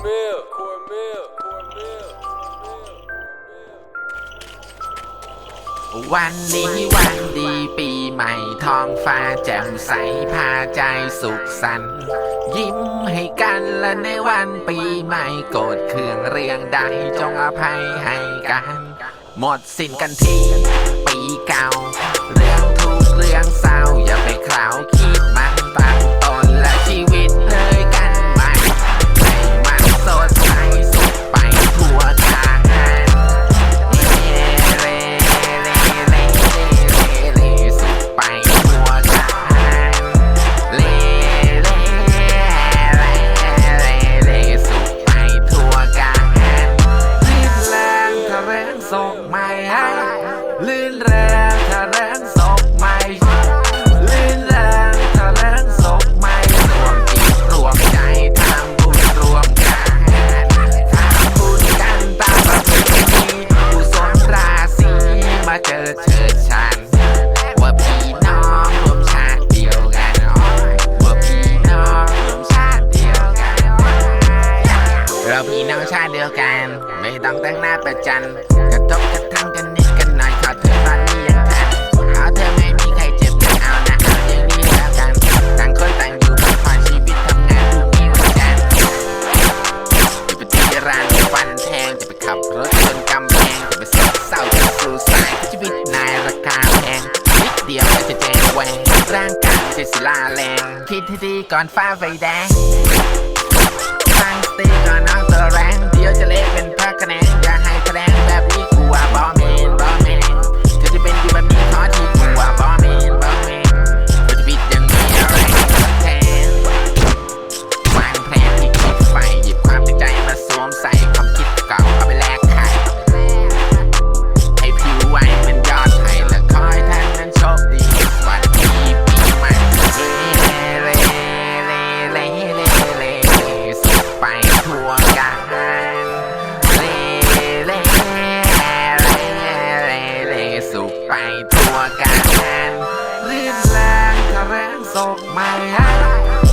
Cornmeal, cornmeal, cornmeal. วันนี้วันดีปีใหม่ท้องฟ้าแจ่มใสพาใจสุขสันต์ยิ้มให้กันและในวันปีใหม่โกรธเคืองเรียงใดจงอภัยให้กัน หมดสิ้นกันทีปีเก่า เรื่องทุกข์เรื่องเศร้า พี่น้องชาติเดียวกัน ไม่ต้องแต่งหน้าประจัน กระทบกระทั่งกันนิดกันหน่อยขอเธอตอนนี้ยังทันเอาเธอไม่มีใครเจ็บไม่เอานะเอาอย่างนี้แล้วกัน ต่างคนต่างอยู่พักผ่อนชีวิตทำงานทุกนี้วันจันจะไปที่ร้านฟันแทงจะไปขับรถชนกำแพงจะไปสียเศร้าจะสู่สายชีวิตนายราคาแพงนิดเดียวก็จะแจงแหวงร่างกายจะศิลาแรงคิดให้ดีก่อนฟ้าไฟแดงตั้งส แรงเดียวจะเละเป็น สุขไปทั่วกันรื่นแรงถ้าแรงศกไม่ให้